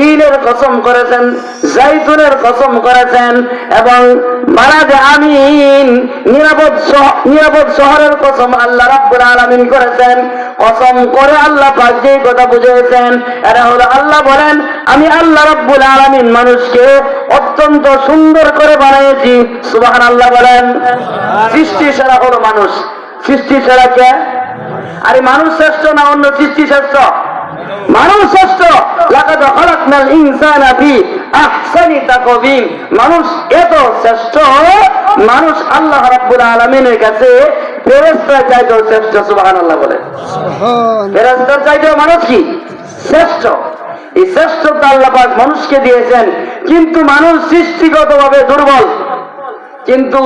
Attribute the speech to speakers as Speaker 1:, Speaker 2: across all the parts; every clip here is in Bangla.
Speaker 1: তিলের কসম করেছেন জাইতুনের কসম করেছেন এবং বারাদে আমিন নিরাপদ নিরাপদ শহরের কসম আল্লাহ রাব্বুল আলামিন করেছেন। কসম করে আল্লাহ পাক যে কথা বুঝিয়েছেন এরা হলো আল্লাহ বলেন আমি আল্লাহ রাব্বুল আলামিন মানুষকে অত্যন্ত সুন্দর করে বানিয়েছি। সুবহানাল্লাহ বলেন। সৃষ্টি সেরা হলো মানুষ সৃষ্টি সেরা কে? আরে মানুষ শ্রেষ্ঠ না অন্য সৃষ্টি শ্রেষ্ঠ? মানুষ শ্রেষ্ঠ। লাকাদ খালাকনাল ইনসানা ফি আহসানি তাকওয়িম। মানুষ এত শ্রেষ্ঠ মানুষ আল্লাহ রাব্বুল আলামিনের কাছে ফেরেশতা চাইতেও শ্রেষ্ঠ সুবহানাল্লাহ বলে। ফেরেশতার চাইতেও মানুষ কি? শ্রেষ্ঠ। এই শ্রেষ্ঠতা আল্লাহ পাক মানুষকে দিয়েছেন কিন্তু মানুষ সৃষ্টিগতভাবে দুর্বল। কিন্তু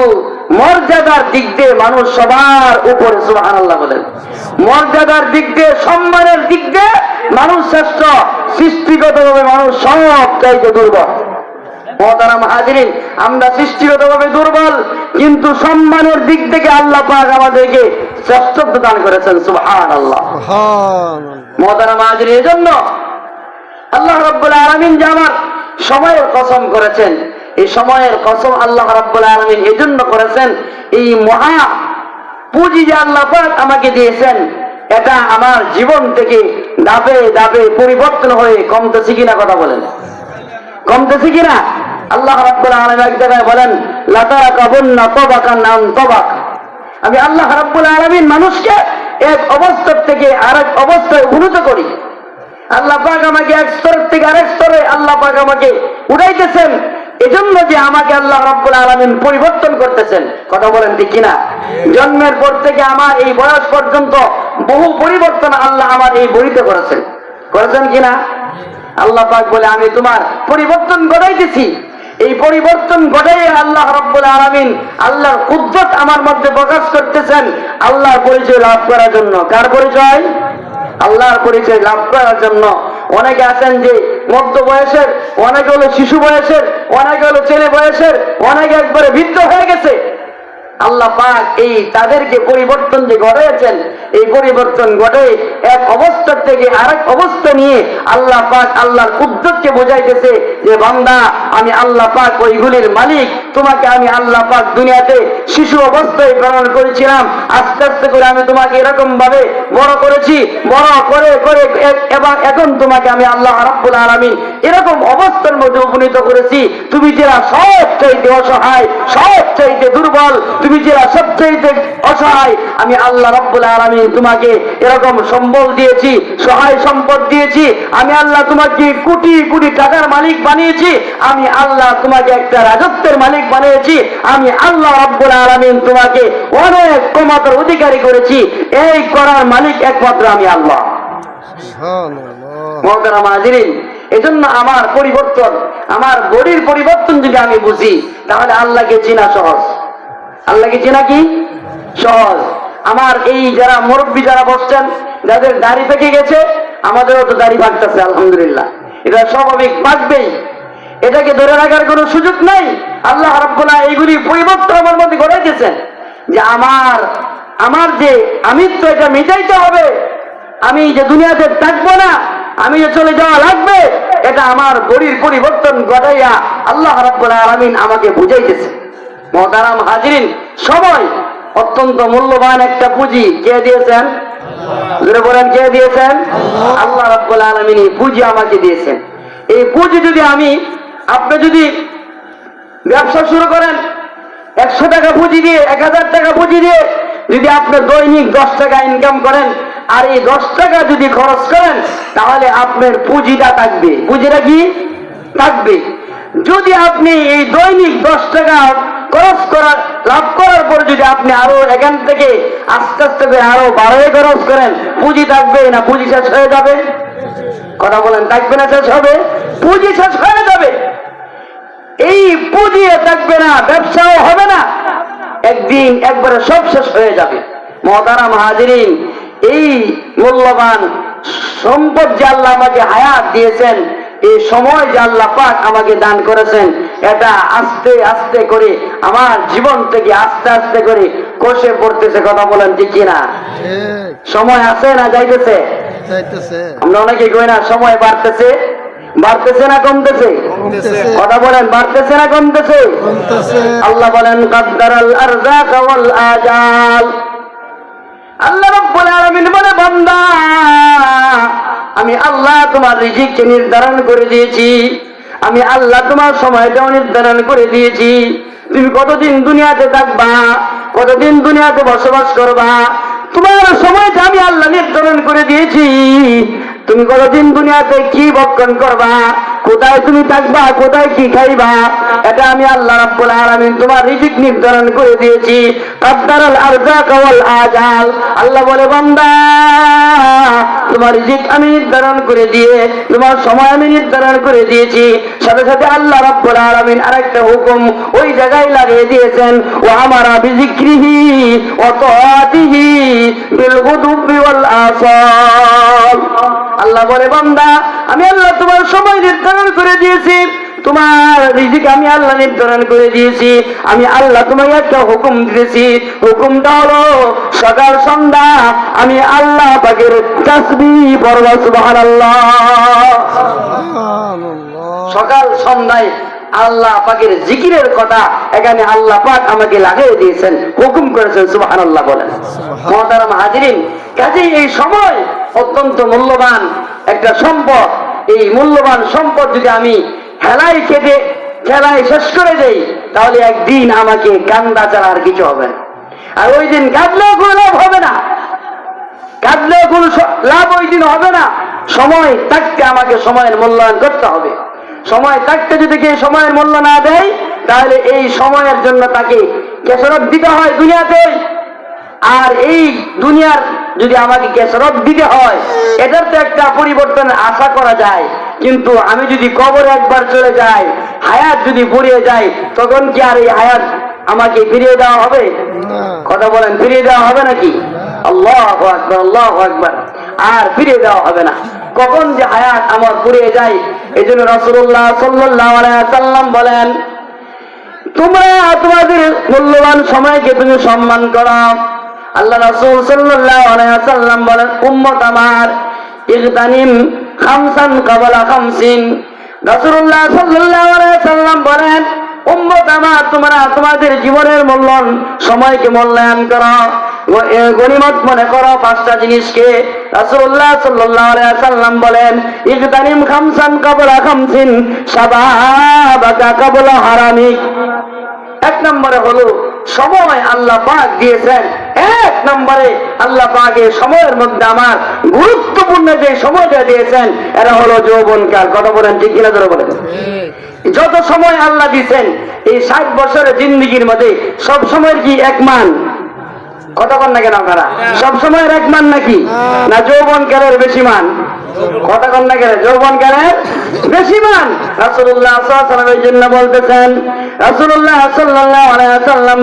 Speaker 1: মর্যাদার দিক দিয়ে মানুষ সবার উপরে সুহান আল্লাহ বলেন। মর্যাদার দিক দিয়ে সম্মানের দিক দিয়ে মানুষ শ্রেষ্ঠ। সৃষ্টিগত ভাবে মানুষ সব চাইতে দুর্বল। মহতারাম হাজিরিন আমরা সৃষ্টিগতভাবে দুর্বল কিন্তু সম্মানের দিক থেকে আল্লাহ পাক আমাদেরকে শ্রেষ্ঠত্ব দান করেছেন সুহান আল্লাহ মহতারাম হাজিরিন এজন্য আল্লাহ রাব্বুল আলামিন যে আমার সময়ের কসম করেছেন এই সময়ের কসম আল্লাহ রাব্বুল আলামিন এজন্য করেছেন, এই মহা পুঁজি যে আল্লাহ আমাকে দিয়েছেন, এটা আমার জীবন থেকে দাবে দাবে পরিবর্তন হয়ে কমতেছে কিনা কথা বলেন। কমতেছে কিনা? আল্লাহ রাব্বুল আলামিন এক জায়গায় বলেন লাতারা কাবুন্না তবাকান নাম তবাক। আমি আল্লাহ রাব্বুল আলামিন মানুষকে এক অবস্থার থেকে আরেক অবস্থায় উন্নত করি। আল্লাহ পাক আমাকে এক স্তর থেকে আরেক স্তরে আল্লাহ পাক আমাকে উঠাইতেছেন। এজন্য যে আমাকে আল্লাহ রাব্বুল আলামিন পরিবর্তন করতেছেন, কথা বলেন ঠিক কিনা? জন্মের পর থেকে আমার এই বয়স পর্যন্ত বহু পরিবর্তন আল্লাহ আমার এই বইতে করেছেন। করেছেন কিনা? আল্লাহ পাক বলে, আমি তোমার পরিবর্তন ঘটাইতেছি। এই পরিবর্তন ঘটাই আল্লাহ রব্বুল আলামিন আল্লাহর কুদ্রত আমার মধ্যে প্রকাশ করতেছেন। আল্লাহর পরিচয় লাভ করার জন্য। কার পরিচয়? আল্লাহর পরিচয় লাভ করার জন্য। অনেকে আছেন যে মধ্য বয়সের, অনেকে হলো শিশু বয়সের, অনেকে হলো ছেলে বয়সের, অনেকে একবারে বৃদ্ধ হয়ে গেছে। আল্লাহ পাক এই তাদেরকে পরিবর্তন যে ঘটাইছেন এই পরিবর্তন ঘটে। এক অবস্থা থেকে আরেক অবস্থা নিয়ে আল্লাহ পাক আল্লাহর কুদ্রতকে বোঝাইতেছে যে, বান্দা, আমি আল্লাহ পাক ওইগুলির মালিক। তোমাকে আমি আল্লাহ পাক দুনিয়াতে শিশু অবস্থায় প্রেরণ করেছিলাম। আস্তে আস্তে করে আমি তোমাকে এরকম ভাবে বড় করেছি। বড় করে করে এবং এখন তোমাকে আমি আল্লাহ রাব্বুল আলামিন এরকম অবস্থার মধ্যে উপনীত করেছি। তুমি যারা সব চাইতে অসহায় সব চাইতে দুর্বল, তুমি যারা সব চাইতে অসহায়, আমি আল্লাহ রাব্বুল আলামিন তোমাকে এরকম সম্বল দিয়েছি সহায় সম্পদ দিয়েছি আমি আল্লাহ তোমাকে কোটি কোটি টাকার মালিক বানিয়েছি আমি আল্লাহ তোমাকে একটা রাজত্বের মালিক বানিয়েছি আমি আল্লাহ রাব্বুল আলামিন তোমাকে অনেক ক্ষমতার অধিকারী করেছি এই করার মালিক একমাত্র আমি আল্লাহ। এজন্য আমার পরিবর্তন আমার বডির পরিবর্তন যদি আমি বুঝি তাহলে আল্লাহকে চেনা সহজ। আল্লাহকে চেনা কি? সহজ। আমার এই যারা মুরব্বী যারা বসছেন, যাদের দাড়ি পেকে গেছে, আমাদেরও তো দাড়ি পাকতেছে আলহামদুলিল্লাহ। এটা স্বাভাবিক পাকবেই এটাকে ধরে রাখার কোনো সুযোগ নাই। আল্লাহ রাব্বুল্লাহ এইগুলি পরিবর্তন আমার মধ্যে ঘটাইতেছেন যে আমার আমার যে আমিত্ব, এটা মিটাইতে হবে। আমি যে দুনিয়াতে থাকব না, আমি যে চলে যাওয়া লাগবে, এটা আমার বড়ির পরিবর্তন ঘটাইয়া আল্লাহ রাব্বুল আলামিন আমাকে বুঝাইতেছে। মহতারাম হাজিরিন, সময় অত্যন্ত মূল্যবান একটা পুঁজি। কে দিয়েছেন? বলেন, কে দিয়েছেন? আল্লাহ রাব্বুল আলামিন পুঁজি আমাকে দিয়েছেন। এই পুঁজি যদি আমি, আপনি যদি ব্যবসা শুরু করেন, একশো টাকা পুঁজি দিয়ে, এক হাজার টাকা পুঁজি দিয়ে যদি আপনি দৈনিক দশ টাকা ইনকাম করেন, আর এই দশ টাকা যদি খরচ করেন, তাহলে আপনার পুঁজিটা থাকবে। পুঁজিটা কি? থাকবে। যদি আপনি এই দৈনিক দশ টাকা খরচ করার, লাভ করার পর যদি আপনি আরও এখান থেকে আস্তে আস্তে করে আরও বারোয় খরচ করেন, পুঁজি থাকবে না, পুঁজি শেষ হয়ে যাবে। কথা বলেন, থাকবে না, শেষ হবে? পুঁজি শেষ হয়ে যাবে। এই পুঁজিয়ে থাকবে না, ব্যবসাও হবে না। একদিন একবারে সব শেষ হয়ে যাবে। মহতারাম হাজিরিন, এই মূল্যবান সম্পদ যে আল্লাহ আমাকে হায়াত দিয়েছেন এই সময় যে আল্লাহ পাক আমাকে দান করেছেন এটা আস্তে আস্তে করে আমার জীবন থেকে আস্তে আস্তে করে কষে পড়তেছে কথা বলেন ঠিক কিনা? সময় আছে না যাইতেছে? আমরা অনেকে কই না সময় বাড়তেছে? বাড়তেছে না কমতেছে? কথা বলেন বাড়তেছে না কমতেছে?
Speaker 2: কমতেছে।
Speaker 1: আল্লাহ বলেন কাদ্দারাল আরজাক ওয়াল আজাল। আল্লাহ রাব্বুল আলামিন বলে বান্দা আমি আল্লাহ তোমার রিজিককে নির্ধারণ করে দিয়েছি। আমি আল্লাহ তোমার সময়টাও নির্ধারণ করে দিয়েছি। তুমি কতদিন দুনিয়াতে থাকবা, কতদিন দুনিয়াতে বসবাস করবা, তোমার সময়টা আমি আল্লাহ নির্ধারণ করে দিয়েছি। তুমি কতদিন দুনিয়াতে কি বক্ষণ করবা কোথায় তুমি থাকবা, কোথায় কি খাইবা, এটা আমি আল্লাহ রাব্বুল আলামিন তোমার রিজিক নির্ধারণ করে দিয়েছি। কাদ্দারাল আরজাক ওয়াল আজাল। আল্লাহ বলে, বান্দা, তোমার রিজিক আমি নির্ধারণ করে দিয়ে, তোমার সময় আমি নির্ধারণ করে দিয়েছি। সাথে সাথে আল্লাহ রাব্বুল আলামিন আরেকটা হুকুম ওই জায়গায় লাগিয়ে দিয়েছেন ও আমারা বিজিক্রিহি ও তাআতিহি বিল গুদুবি ওয়াল আসাল আল্লাহ বলে, বান্দা, আমি আল্লাহ তোমার সময় নির্ধারণ করে দিয়েছি। তোমার রিজিক আমি আল্লাহ নির্ধারণ করে দিয়েছি। আমি আল্লাহ তোমাকে একটা হুকুম দিয়েছি। হুকুমটা হলো সকাল সন্ধ্যা আমি আল্লাহ পাকের তাসবি পড়বা সুবহানাল্লাহ। সকাল সন্ধ্যায় আল্লাহ পাকের জিকিরের কথা এখানে আল্লাহ পাক আমাকে লাগিয়ে দিয়েছেন হুকুম করেছেন সুবাহান আল্লাহ বলেন মহতারাম হাজিরিন কাজেই এই সময় অত্যন্ত মূল্যবান একটা সম্পদ এই মূল্যবান সম্পদ যদি আমি হেলাই কেটে খেলায় শেষ করে দেই, তাহলে একদিন আমাকে কান্দা ছাড়া আর কিছু হবে না। আর ওই দিন কাঁদলেও কোনো লাভ হবে না। কাঁদলেও কোনো লাভ ওই দিন হবে না। সময় থাকতে আমাকে সময়ের মূল্যায়ন করতে হবে। সময় থাকতে যদি কেউ সময়ের মূল্য না দেয়, তাহলে এই সময়ের জন্য তাকে কেসরত দিতে হয় দুনিয়াতে। আর এই দুনিয়ার যদি আমাকে কেসরত দিতে হয় এটার তো একটা পরিবর্তন আশা করা যায়। কিন্তু আমি যদি কবরে একবার চলে যাই হায়াত যদি ফুরিয়ে যায় তখন কি আর এই হায়াত আমাকে ফিরিয়ে দেওয়া হবে? কথা বলেন ফিরিয়ে দেওয়া হবে নাকি? আল্লাহ আকবার আল্লাহ আকবার। আর ফিরিয়ে দেওয়া হবে না। কখন যে হায়াত আমার ফুরিয়ে যায় এই জন্য রসুল্লাহ সাল্লাহ সাল্লাম বলেন তোমরা তোমাদের মূল্যবান সময়কে তুমি সম্মান করো আল্লাহ রাসূল সাল্লাল্লাহু আলাইহি সাল্লাম বলেন, উম্মত আমার, ইগতানিম খামসান কাবলা খামসিন। রাসূলুল্লাহ সাল্লাল্লাহু আলাইহি সাল্লাম বলেন, উম্মত আমার, তোমরা তোমাদের জীবনের মূল্যায়ন সময়কে মূল্যায়ন করো গনিমত মনে করো পাঁচটা জিনিসকে। রাসূলুল্লাহ সাল্লাল্লাহু আলাইহি সাল্লাম বলেন, ইগতানিম খামসান কাবলা খামসিন শাবাবাকা কাবলা হারামিক এক নম্বরে হলো, সময় আল্লাহ পাক দিয়েছেন। নম্বরে আল্লাহ পাক সময়ের মধ্যে আমার গুরুত্বপূর্ণ যে সময়টা দিয়েছেন এরা হলো যৌবনকাল কথা বলেন ঠিক কিনা ধরে বলেন? যত সময় আল্লাহ দিয়েছেন এই ষাট বছরের জিন্দিগির মধ্যে সব সময়ের কি এক মান? বল না কেন আপনারা? সব সময়ের এক মান নাকি? না যৌবন কালের বেশি মান। কথা কন না কেন? যৌবন কালের বেশি মান। সাল্লাল্লাহু জন্য বলতেছেন, রাসূলুল্লাহ সাল্লাল্লাহু আলাইহি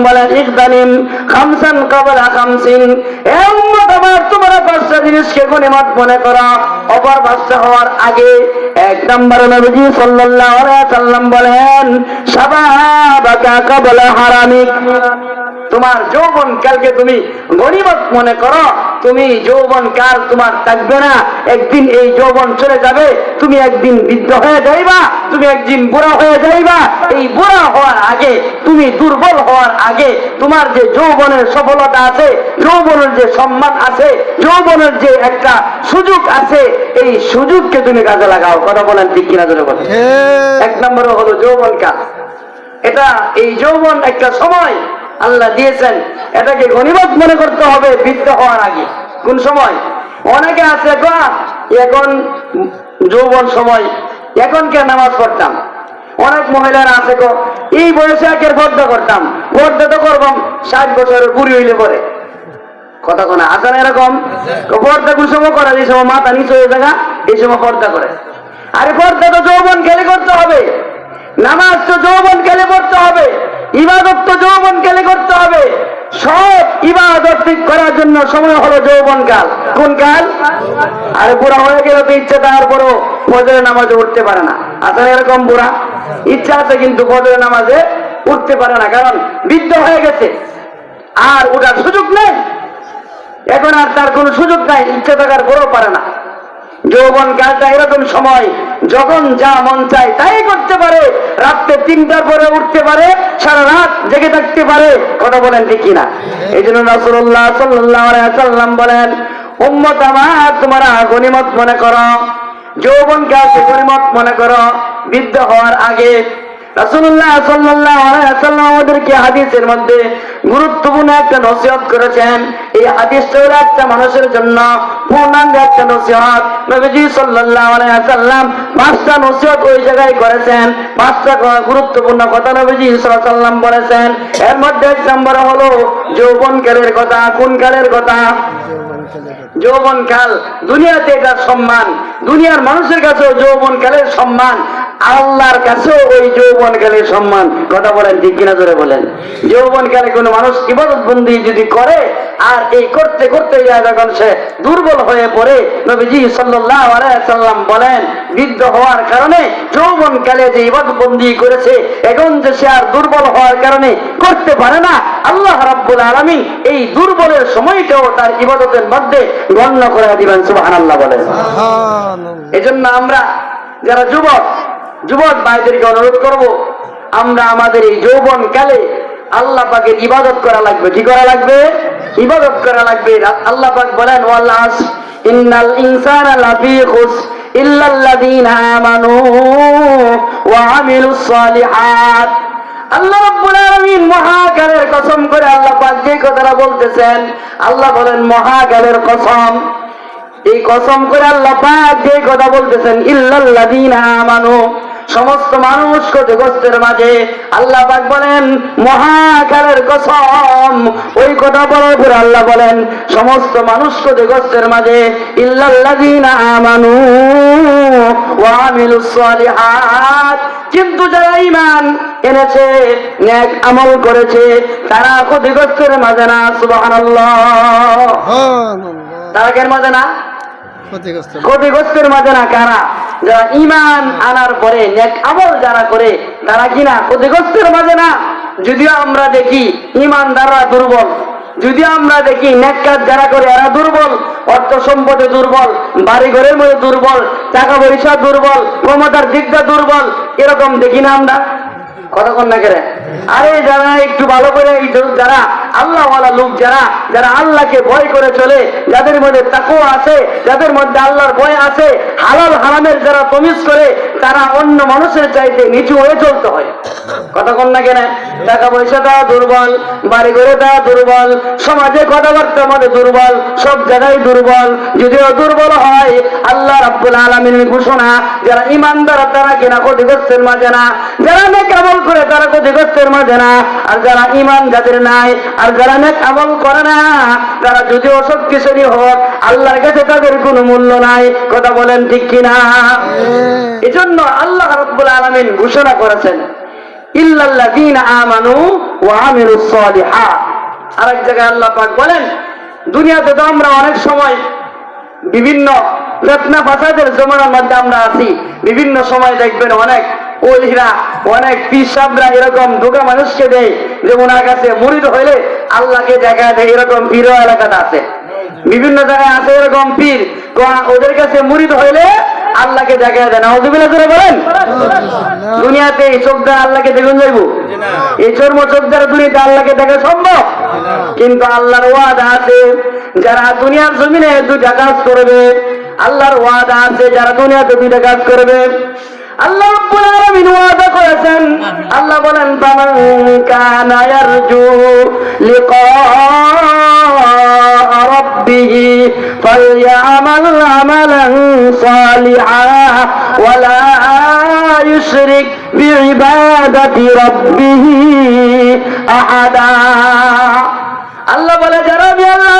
Speaker 1: বলেন ইকদানিম খামসান আমার, তোমরা পাঁচটা মনে অপর পাঁচটা হওয়ার আগে এক নম্বরে নবীজি আলাইহি বলেন তোমার যৌবন কালকে তুমি গরিবত মনে করো। তুমি যৌবন কাল তোমার থাকবে না। একদিন এই যৌবন চলে যাবে তুমি একদিন বৃদ্ধ হয়ে যাইবা তুমি একদিন বুড়া হয়ে যাইবা। এই বুড়া হওয়ার আগে তুমি দুর্বল হওয়ার আগে তোমার যে যৌবনের সফলতা আছে যৌবনের যে সম্মান আছে যৌবনের যে একটা সুযোগ আছে এই সুযোগকে তুমি কাজে লাগাও। কথা বলেন ঠিক কিনা ধরে বলেন। এক নম্বরে হলো যৌবন কাল এটা এই যৌবন একটা সময় আল্লাহ দিয়েছেন। এটাকে গণিমত মনে করতে হবে বৃদ্ধ হওয়ার আগে। কোন সময়? অনেকে আছে গো এখন যৌবন সময় এখন কে নামাজ পড়তাম? অনেক মহিলারা আছে গো এই বয়সে একের পর্দা করতাম পর্দা তো করবাম ষাট বছরের বুড়ি হইলে পরে। কথা কোনা আছে না এরকম? পর্দা কোন সময় করে এই সময় মাথা নিচে হয়ে থাকা এই সময় পর্দা করে। আরে পর্দা তো যৌবন খেলে করতে হবে। নামাজ তো যৌবন খেলে করতে হবে। ইবাদত তো যৌবন খেলে করতে হবে। সব ইবাদত করার জন্য সময় হলো যৌবন কাল। কোন কাল? আরে বুড়া হয়ে গেলে তো ইচ্ছে তারপরও ফজরের নামাজে উঠতে পারে না। আসলে এরকম বুড়া? ইচ্ছা আছে কিন্তু ফজরের নামাজে উঠতে পারে না। কারণ বৃদ্ধ হয়ে গেছে। আর ওটার সুযোগ নেই। এখন আর তার কোনো সুযোগ নাই। ইচ্ছে থাকার পরেও পারে না। যৌবন কালটা এরকম সময়, যখন যা মন চায় তাই করতে পারে। রাত্রে তিনটা পরে উঠতে পারে, সারা রাত জেগে থাকতে পারে। কথা বলেন ঠিক কিনা? এই জন্য রাসুল্লাহ সাল্লাহ সাল্লাম বলেন, উম্মত আমার, তোমরা গণিমত মনে করো। যৌবন কালকে গণিমত মনে করো। বৃদ্ধ হওয়ার আগে গুরুত্বপূর্ণ কথা নবীজি ওয়াসাল্লাম বলেছেন। এর মধ্যে এক নম্বর হলো যৌবনকালের কথা। কোন কালের কথা? যৌবন কাল। দুনিয়াতে সম্মান। দুনিয়ার মানুষের কাছেও যৌবন কালের সম্মান। আল্লাহর কাছেও ওই যৌবন কালের সম্মান। কথা বলেন ঠিক কিনা ধরে বলেন। যৌবন কালে কোনো মানুষ ইবাদত বন্দি যদি করে আর এই করতে করতে যায় যখন সে দুর্বল হয়ে পড়ে নবীজি সাল্লাল্লাহু আলাইহি সাল্লাম বলেন বৃদ্ধ হওয়ার কারণে যৌবন কালে যে ইবাদত বন্দি করেছে এখন যে সে আর দুর্বল হওয়ার কারণে করতে পারে না আল্লাহ রাব্বুল আলামিন এই দুর্বলের সময়টাও তার ইবাদতের মধ্যে গণ্য করে দিবেন সুবহানাল্লাহ বলেন। এজন্য আমরা যারা যুবক যুবক ভাইদেরকে অনুরোধ করব, আমরা আমাদের এই যৌবন কালে আল্লাহ পাকের ইবাদত করা লাগবে। কি করা লাগবে? ইবাদত করা লাগবে। আল্লাহ পাক বলেন ওয়াল্লাস ইন্নাল ইনসানা লাফি খুস ইল্লাল্লাযীনা আমানু ওয়া আমিলুস সালিহাত। আল্লাহ রাব্বুল আলামিন মহাকালের কসম করে আল্লাহ পাক যে কথাটা বলতেছেন, আল্লাহ বলেন, মহাকালের কসম। এই কসম করে আল্লাহ পাক যে কথা বলতেছেন, ইল্লাল্লাযীনা আমানু সমস্ত মানুষ ক্ষতিগ্রস্তের মাঝে আল্লাহ পাক বলেন মহাকালের কসম। ওই কথা বলার পরে আল্লাহ বলেন সমস্ত মানুষ ক্ষতিগ্রস্তের মাঝে ইল্লাল্লাযীনা আমানু ওয়া আমিলুস সালিহাত। কিন্তু যারা ইমান এনেছে ন্যাক আমল করেছে তারা ক্ষতিগ্রস্তের মাঝে না সুবহানাল্লাহ। তারা কেন মাঝে না?
Speaker 2: ক্ষতিগ্রস্ত
Speaker 1: ক্ষতিগ্রস্তের মাঝে না কারা? যারা ইমান আনার পরে নেক আমল যারা করে, তারা কিনা ক্ষতিগ্রস্তের মাঝে না। যদিও আমরা দেখি ইমানদাররা দুর্বল যদি আমরা দেখি নেক কাজ যারা করে, এরা দুর্বল, অর্থ সম্পদে দুর্বল বাড়ি ঘরের মধ্যে দুর্বল, টাকা পয়সা দুর্বল, ক্ষমতার দিকটা দুর্বল, এরকম দেখি না আমরা। কতক্ষণ না করে? আরে যারা একটু ভালো করে যারা আল্লাহওয়ালা লোক, যারা যারা আল্লাহকে ভয় করে চলে, যাদের মধ্যে তাকু আছে, যাদের মধ্যে আল্লাহর ভয় আছে, হালাল হারামের যারা তমিজ করে তারা অন্য মানুষের চাইতে নিচু হয়ে চলতে হয়। কতক্ষণ না কেন? টাকা পয়সা দেওয়া দুর্বল বাড়ি ঘরে দেওয়া দুর্বল সমাজে কথাবার্তার মধ্যে দুর্বল সব জায়গায় দুর্বল। যদিও দুর্বল হয় আল্লাহ রাব্বুল আলামিনের ঘোষণা যারা ইমানদার তারা কিনা ক্ষতিগ্রস্তের মাঝে না। যারা নেক আমল করে তারা ক্ষতিগ্রস্তের মাঝে না। আর যারা ইমান যাদের নাই আর যারা নেক আমল করে না তারা যদিও শক্তিশালী হোক আল্লাহর কাছে তাদের কোনো মূল্য নাই। কথা বলেন ঠিক কিনা? এজন্য আল্লাহ রাব্বুল আলামিন ঘোষণা করেছেন আমানু আরেক জায়গায় আল্লাহ পাক বলেন, দুনিয়াতে তো আমরা অনেক সময় বিভিন্ন ফেতনা ফাসাদের জমানার মধ্যে আমরা আছি। বিভিন্ন সময় দেখবেন অনেক ওলিরা অনেক পিসাবরা এরকম ধোকা মানুষকে দেয়, যে ওনার কাছে মুরিদ হইলে আল্লাহকে দেখা দেয়, এরকম পীর এলাকাতে আছে। বিভিন্ন জায়গায় আছে এরকম পীর ওদের কাছে মুরিদ হইলে আল্লাহকে দেখা দেয় না ওজুবিল্লা করে বলেন। দুনিয়াতে এই চোখ দ্বারা আল্লাহকে দেখুন যাইব। এই চর্ম চোখ দ্বারা দুনিয়াতে আল্লাহকে দেখা সম্ভব। কিন্তু আল্লাহর ওয়াদা আছে, যারা দুনিয়ার জমিনে দুইটা কাজ করবে, আল্লাহর ওয়াদা আছে, যারা দুনিয়াতে দুইটা কাজ করবে। আল্লাহ রাব্বুল আলামিন ওয়াদা করেছেন। আল্লাহ বলেন ফামান কানা ইয়ারজু লিকা রাব্বিহ ফালইআমাল আমালান সালিহা ওয়ালা ইউশরিক বিইবাদাতি আহাদা। আল্লাহ বলে যারা আমি আল্লাহ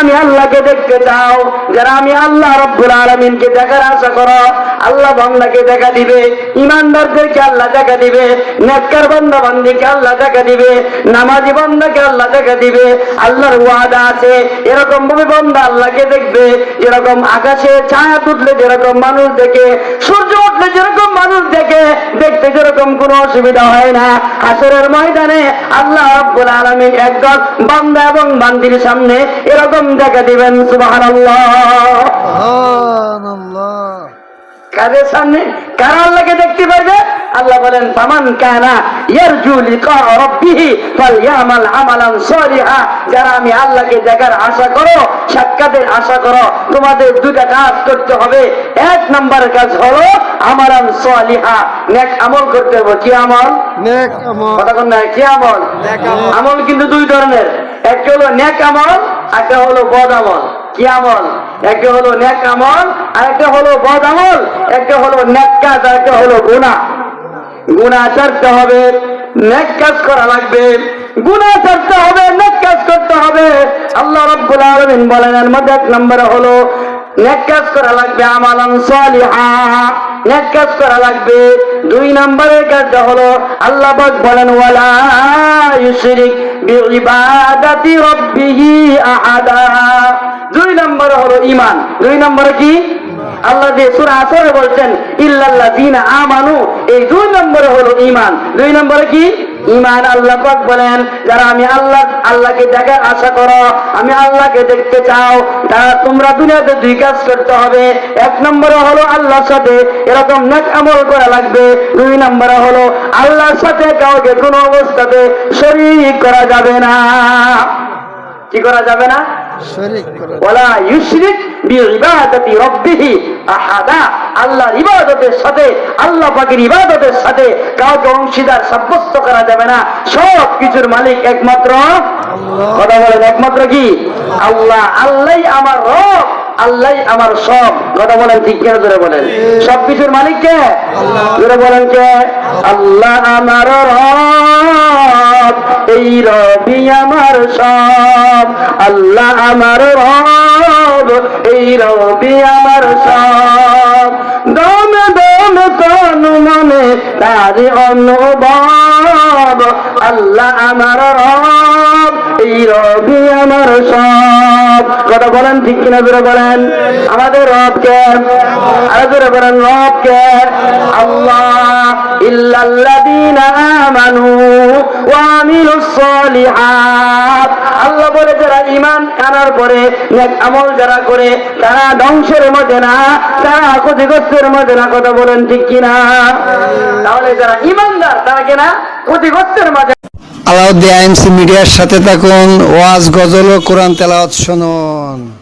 Speaker 1: আমি আল্লাহকে দেখতে চাও, যারা আমি আল্লাহ রব্বুল আলমিনকে দেখার আশা করো, আল্লাহ বাংলাকে দেখা দিবে, ইমানদারদেরকে আল্লাহ দেখা দিবে, নেককার বান্দা বান্দিকে আল্লাহ দেখা দিবে, নামাজি বান্দাকে আল্লাহ দেখা দিবে, আল্লাহর ওয়াদা আছে, এরকম ভাবে বান্দা আল্লাহকে দেখবে, যেরকম আকাশে ছায়া তুললে যেরকম মানুষ দেখে, সূর্য উঠলে যেরকম মানুষ দেখে দেখতে দেখতে যেরকম কোনো অসুবিধা হয় না। হাসরের ময়দানে আল্লাহ রাব্বুল আলামিন একদল বান্দা এবং বান্দির সামনে এরকম দেখা দিবেন সুবাহ
Speaker 2: সুবহানাল্লাহ।
Speaker 1: কাদের সামনে? কারা আল্লাহকে দেখতে পারবে? আল্লাহ বলেন ফামান কানা ইয়ারজু লিকা রাব্বিহি ফালইয়ামাল আমালান সালিহা। যারা আমি আল্লাহকে দেখার আশা করো সাক্ষাতের আশা করো তোমাদের দুটা কাজ করতে হবে। এক নাম্বার কাজ হলো আমালান সালিহা নেক আমল করতে হবে। কি আমল?
Speaker 2: নেক আমল।
Speaker 1: কথা কোন না কি আমল?
Speaker 2: নেক আমল।
Speaker 1: আমল কিন্তু দুই ধরনের। একটা হলো নেক আমল একটা হলো বদ আমল। কি আমল? একটা হলো নেক আমল আর একটা হলো বদ আমল। একটা হলো নেক কাজ আর একটা হলো গুনাহ। গুনাহ ছাড়তে হবে, নেক কাজ করা লাগবে। গুনাহ ছাড়তে হবে, নেক কাজ করতে হবে। আল্লাহ রাব্বুল আলামিন বলেন, এর মধ্যে এক নম্বরে হলো, নেক কাজ করা লাগবে আমালান সালিহা। নেক কাজ করা লাগবে। দুই নম্বরের কাজটা হলো, আল্লাহ পাক বলেন, ওয়ালা ইউশরিক বিইবাদাতি রাব্বিহি আহাদা। দুই নম্বরে হলো ঈমান। দুই নম্বরে কি? আল্লাহ যে সূরা আসরে বলছেন, ইল্লাল্লাযিনা আমানু, এই দুই নম্বরে হলো ঈমান। দুই নম্বরে কি? ঈমান আল্লাহ পাক বলেন, যারা আমি আল্লাহ আল্লাহকে দেখার আশা করো, আমি আল্লাহকে দেখতে চাও, তারা তোমরা দুনিয়াতে দুই কাজ করতে হবে। এক নম্বরে হলো আল্লাহর সাথে এরকম নেক আমল করা লাগবে। দুই নম্বরে হলো আল্লাহর সাথে কাউকে কোনো অবস্থাতে শরীক করা যাবে না। কি করা যাবে না? ওয়ালা ইউশরিক বিইবাদাতি রাব্বিহি আহাদা। আল্লাহর ইবাদতের সাথে আল্লাহ পাকের ইবাদতের সাথে কাউকে অংশীদার সাব্যস্ত করা যাবে না। সব কিছুর মালিক একমাত্র কথা বলেন একমাত্র কি? আল্লাহ। আল্লাহই আমার রব আল্লাহ আমার সব। কথা বলেন ঠিক কেন জোরে বলেন। সব কিছুর মালিক কে? জোরে বলেন কে? আল্লাহ আমার রব। এই রবি আমার সব। আল্লাহ আমার রব, এই রবি আমার সব। দম দম, কোন, মনে তার অনুভব। আল্লাহ আমার রব, এই রবি আমার সব। কথা বলেন ঠিক কিনা জোরে বলেন? আমাদের রবকে, আর জোরে বলেন আল্লাহ নেক আমল যারা করে, তারা ধ্বংসের মধ্যে না তারা ক্ষতিগ্রস্তের মধ্যে না কথা বলেন ঠিক কিনা? তাহলে যারা ঈমানদার, তারা কিনা ক্ষতিগ্রস্তের মাঝে
Speaker 2: আলাউদ্দিন আইএমসি মিডিয়ার সাথে থাকুন, ওয়াজ, গজল ও কোরআন তেলাওয়াত শুনুন।